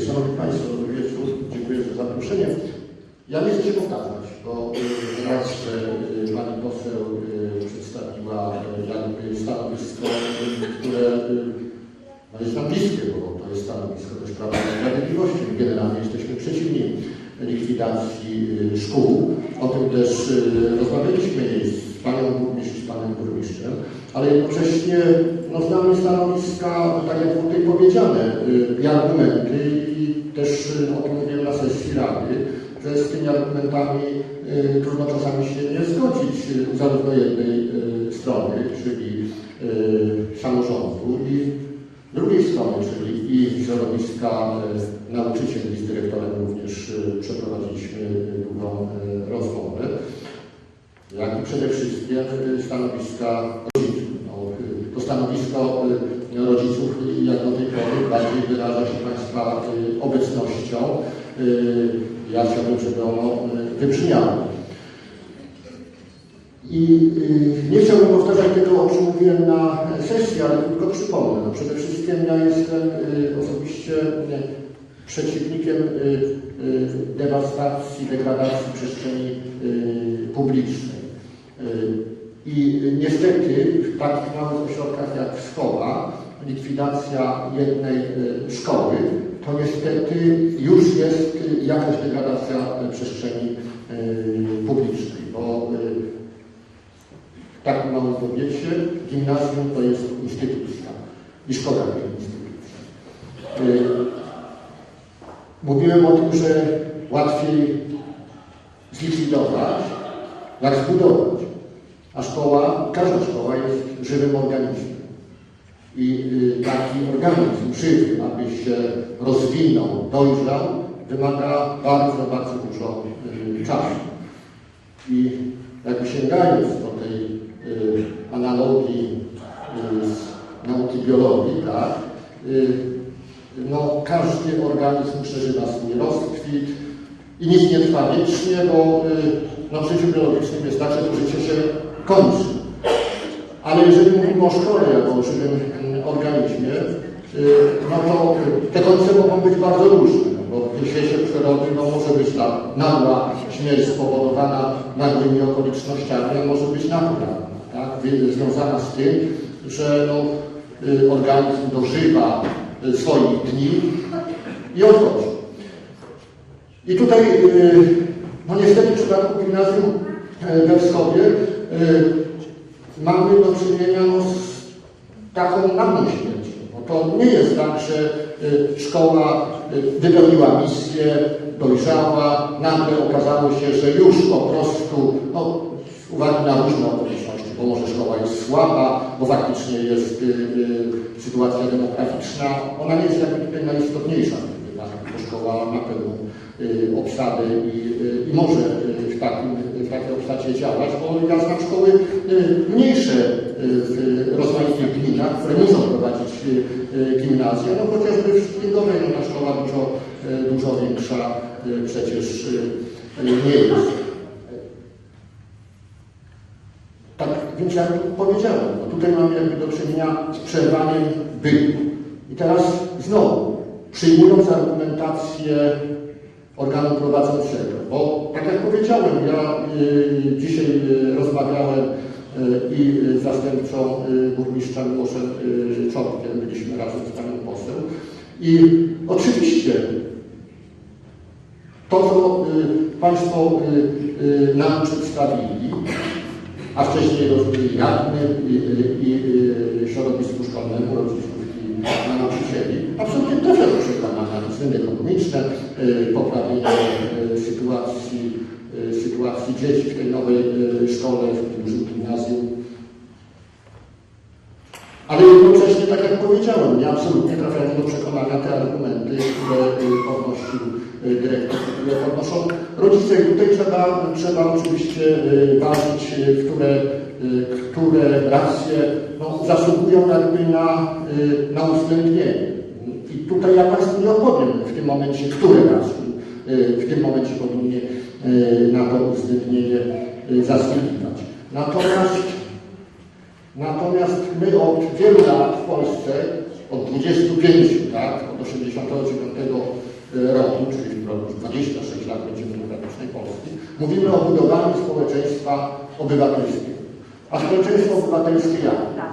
Szanowni Państwo, dobry wieczór. Dziękuję za zaproszenie. Ja nie chcę się powtarzać, bo y, raz, y, Pani poseł y, przedstawiła jakby stanowisko, które no jest nam bliskie, bo to jest stanowisko też Prawa Sprawiedliwości. Generalnie jesteśmy przeciwni likwidacji szkół. O tym też rozmawialiśmy z Panią Panem Burmistrzem, ale jednocześnie no, znamy stanowiska, tak jak tutaj powiedziane, y, i argumenty i też y, o tym mówiłem na sesji Rady, że z tymi argumentami y, trudno czasami się nie zgodzić zarówno jednej strony, czyli samorządu i drugiej strony, czyli i środowiska nauczycieli z dyrektorem również przeprowadziliśmy długą rozmowę, jak i przede wszystkim y, stanowiska rodziców. No, y, to stanowisko y, rodziców jak do tej pory bardziej wyraża się Państwa obecnością. Ja chciałbym, żeby ono wybrzmiało. I nie chciałbym powtarzać tego, o czym mówiłem na sesji, ale tylko przypomnę. No, przede wszystkim ja jestem osobiście przeciwnikiem dewastacji, degradacji przestrzeni publicznej. Y, I niestety w takich małych ośrodkach jak szkoła, likwidacja jednej y, szkoły, to niestety już jest jakaś degradacja przestrzeni y, publicznej, bo w takim małym powiecie gimnazjum to jest instytucja i szkoła to jest instytucja. Mówiłem o tym, że łatwiej zlikwidować, jak zbudować. A szkoła, każda szkoła jest żywym organizmem. I y, taki organizm żywy, aby się rozwinął, dojrzał, wymaga bardzo, bardzo dużo y, czasu. I jakby sięgając do tej y, analogii z nauki biologii, tak, no, każdy organizm przeżywa swój rozkwit i nic nie trwa wiecznie, bo no, w życiu biologicznym jest tak, że to życie się kończy. Ale jeżeli mówimy o szkole jako o żywym mm, organizmie, y, no to te końce mogą być bardzo różne, no, bo w świecie przyrody no, może być ta nagła śmierć spowodowana nagłymi okolicznościami, a może być naturalna, tak? Związana z tym, że no, y, organizm dożywa y, swoich dni i odchodzi. I tutaj, no niestety w przypadku gimnazjum e, we Wschowie y, mamy do czynienia no, z taką nagłą śmiercią. Bo to nie jest tak, że y, szkoła wypełniła misję, dojrzała, nagle okazało się, że już po prostu, no, z uwagi na różne okoliczności, bo może szkoła jest słaba, bo faktycznie jest y, y, sytuacja demograficzna, ona nie jest jakby tutaj najistotniejsza, bo szkoła ma pewną y, obsadę i, y, i może y, w takim, w takiej obsadzie działać, bo ja znam szkoły mniejsze w rozmaitych gminach, które muszą prowadzić gimnazja, no chociażby w Szpingowej no, ta szkoła dużo, dużo większa przecież nie jest. Tak, więc jak powiedziałem, no tutaj mamy jakby do czynienia z przerwaniem bytu. I teraz znowu, przyjmując argumentację organu prowadzącego, bo tak jak powiedziałem, ja y, dzisiaj y, rozmawiałem y, i y, z zastępcą y, burmistrza Miłoszem y, byliśmy razem z panią poseł. I oczywiście to, co y, Państwo y, y, nam przedstawili, a wcześniej rozumieli jak my i, i, i środowisku szkolnemu, rodziców i nauczycieli, absolutnie trafia do przekonania. Względy ekonomiczne, y, poprawienie y, sytuacji, y, sytuacji dzieci w tej nowej szkole, w tym dużym gimnazjum. Ale jednocześnie, tak jak powiedziałem, nie absolutnie trafiają do przekonania te argumenty, które podnosił dyrektor, które podnoszą rodzice. I tutaj trzeba, trzeba oczywiście ważyć, które, które racje no, zasługują jakby na, y, na uwzględnienie. I tutaj ja Państwu nie odpowiem w tym momencie, które racje y, w tym momencie powinny y, na to uwzględnienie zasługiwać. Natomiast Natomiast my od wielu lat w Polsce, od 25, tak, od 89 e, roku, czyli w roku 26 lat będzie demokratycznej Polski, mówimy o budowaniu społeczeństwa obywatelskiego. A społeczeństwo obywatelskie jak?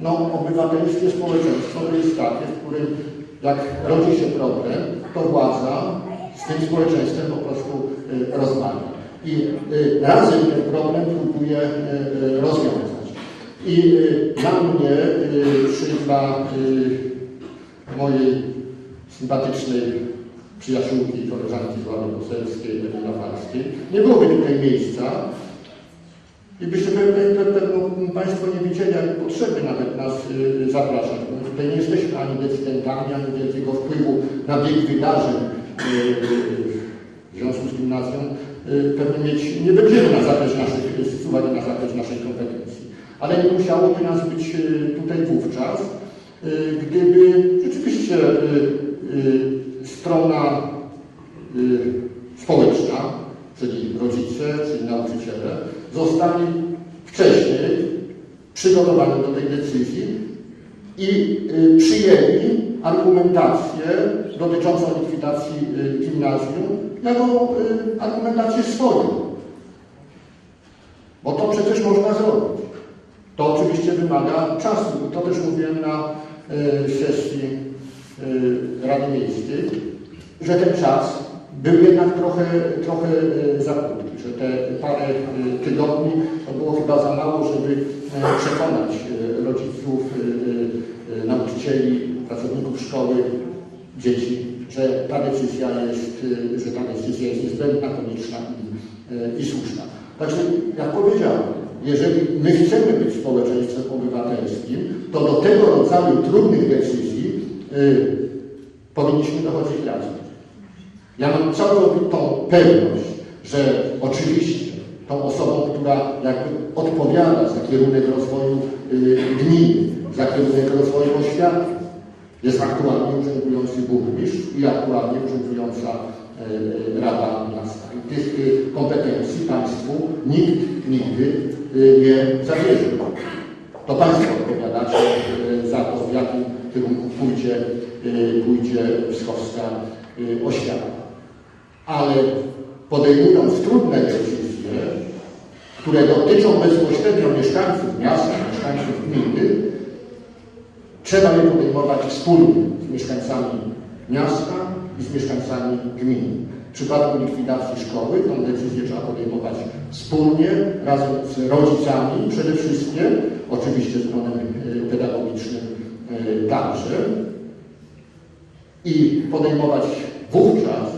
No, obywatelskie społeczeństwo to jest takie, w którym jak rodzi się problem, to władza z tym społeczeństwem po prostu y, rozmawia. I y, razem ten problem próbuje y, rozwiązać. I dla mnie, czy dla mojej sympatycznej przyjaciółki i koleżanki z ławy poselskiej, Lafalskiej, nie byłoby tutaj miejsca, i byście pewnie, pewno Państwo nie widzieli jak potrzeby nawet nas y, zapraszać. Bo tutaj nie jesteśmy ani decydentami, ani wielkiego wpływu na bieg wydarzeń y, y, w związku z gimnazją y, pewnie mieć nie będziemy na zakres naszych, z uwagi na zakres naszej kompetencji. Ale nie musiałoby nas być y, tutaj wówczas, y, gdyby rzeczywiście y, y, strona y, społeczna, czyli rodzice, czyli nauczyciele, zostali wcześniej przygotowani do tej decyzji i y, przyjęli argumentację dotyczącą likwidacji y, gimnazjum jako y, argumentację swoją. Bo to przecież można zrobić. To oczywiście wymaga czasu. To też mówiłem na sesji Rady Miejskiej, że ten czas był jednak trochę, trochę y, za krótki, że te parę y, tygodni to było chyba za mało, żeby y, przekonać rodziców, nauczycieli, pracowników szkoły, dzieci, że ta decyzja jest, że ta decyzja jest niezbędna, konieczna i, i słuszna. Także jak powiedziałem, jeżeli my chcemy być społeczeństwem obywatelskim, to do tego rodzaju trudnych decyzji y, powinniśmy dochodzić razem. Ja mam całkowitą pewność, że oczywiście tą osobą, która jakby odpowiada za kierunek rozwoju y, gminy, za kierunek rozwoju oświaty, jest aktualnie urzędujący burmistrz i aktualnie urzędująca y, Rada Miasta. I tych y, kompetencji Państwu nikt nigdy y, nie zabierze. To Państwo odpowiadacie za to, w jakim kierunku pójdzie, pójdzie oświata. Ale podejmując trudne decyzje, które dotyczą bezpośrednio mieszkańców miasta, mieszkańców gminy, trzeba je podejmować wspólnie z mieszkańcami miasta i z mieszkańcami gminy. W przypadku likwidacji szkoły tę decyzję trzeba podejmować wspólnie, razem z rodzicami przede wszystkim, oczywiście z gronem y, pedagogicznym y, także i podejmować wówczas,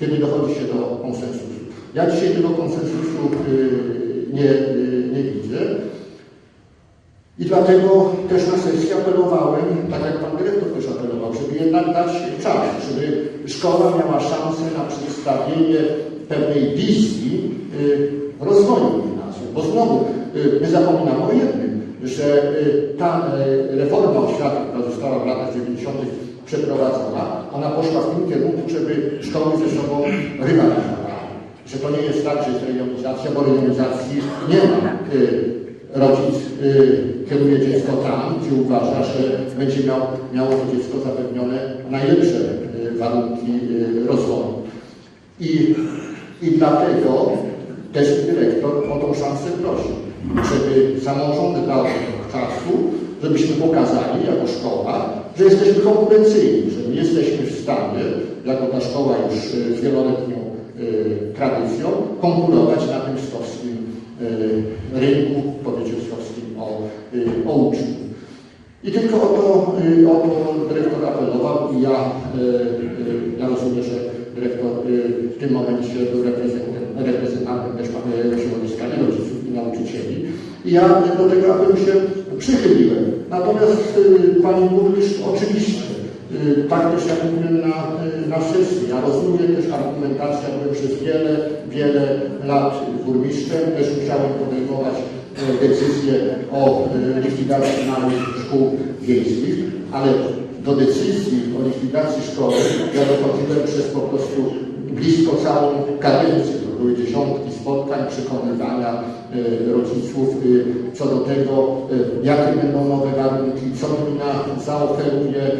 kiedy dochodzi się do konsensusu. Ja dzisiaj tego konsensusu y, nie, y, nie widzę i dlatego też na sesji apelowałem, tak jak Pan Dyrektor też apelował, żeby jednak dać czas, żeby szkoła miała szansę na przedstawienie pewnej wizji y, rozwoju gimnazjum. Bo znowu my zapominamy o jednym, że ta reforma oświaty, która została w latach 90 przeprowadzona, ona poszła w tym kierunku, żeby szkoły ze sobą rywalizowały. Że to nie jest tak, że jest rejonizacja, bo rejonizacji nie ma. Y, Rodzic y, kieruje dziecko tam, gdzie uważa, że będzie miał, miało to dziecko zapewnione najlepsze y, warunki rozwoju. I, I dlatego też dyrektor o tą szansę prosi, żeby samorząd dał czasu, żebyśmy pokazali jako szkoła, że jesteśmy konkurencyjni, że my jesteśmy w stanie, jako ta szkoła już y, z wieloletnią y, tradycją, konkurować na tym stowskim y, rynku, powiecie stowskim o, o uczniów. I tylko o to, o to dyrektor apelował i ja, ja rozumiem, że dyrektor w tym momencie był reprezentantem, reprezentantem też środowiska i rodziców i nauczycieli. I ja do tego apelu się przychyliłem. Natomiast y, Pani Burmistrz oczywiście, y, tak też jak mówiłem na, y, na ja rozumiem też argumentację, byłem przez wiele, wiele lat burmistrzem, też musiałem podejmować y, decyzję o y, likwidacji małych szkół wiejskich, ale do decyzji o likwidacji szkoły ja dochodziłem przez po prostu blisko całą kadencję były dziesiątki spotkań, przekonywania y, rodziców y, co do tego, y, jakie będą nowe warunki, co gmina zaoferuje,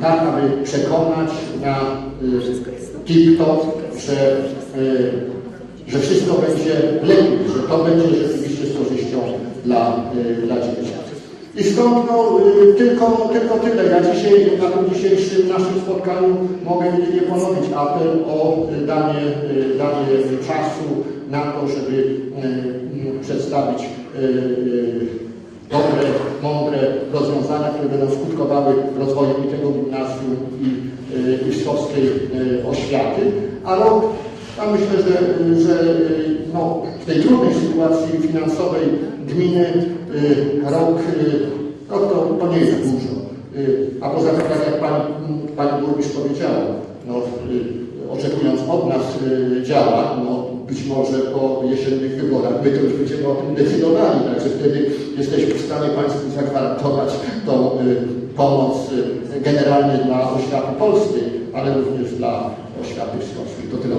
tak aby przekonać na TikTok, że, że wszystko będzie lepiej, że to będzie rzeczywiście z korzyścią dla, dla dzieci. I stąd no, y, tylko, tylko tyle. Ja dzisiaj na tym dzisiejszym naszym spotkaniu mogę jedynie ponowić apel o danie, y, danie czasu na to, żeby y, y, przedstawić dobre, mądre rozwiązania, które będą skutkowały rozwojem i tego gimnazjum i, i wschodskiej oświaty. A rok, a myślę, że, że no, w tej trudnej sytuacji finansowej gminy rok, y, no to, to nie jest dużo. Y, A poza tym, tak jak pani, burmistrz powiedziała, no, oczekując od nas y, działa, no, być może po jesiennych wyborach my to już będziemy o tym decydowali, także wtedy jesteśmy w stanie Państwu zagwarantować tą pomoc generalnie dla oświaty polskiej, ale również dla oświaty wschodniej. To tyle.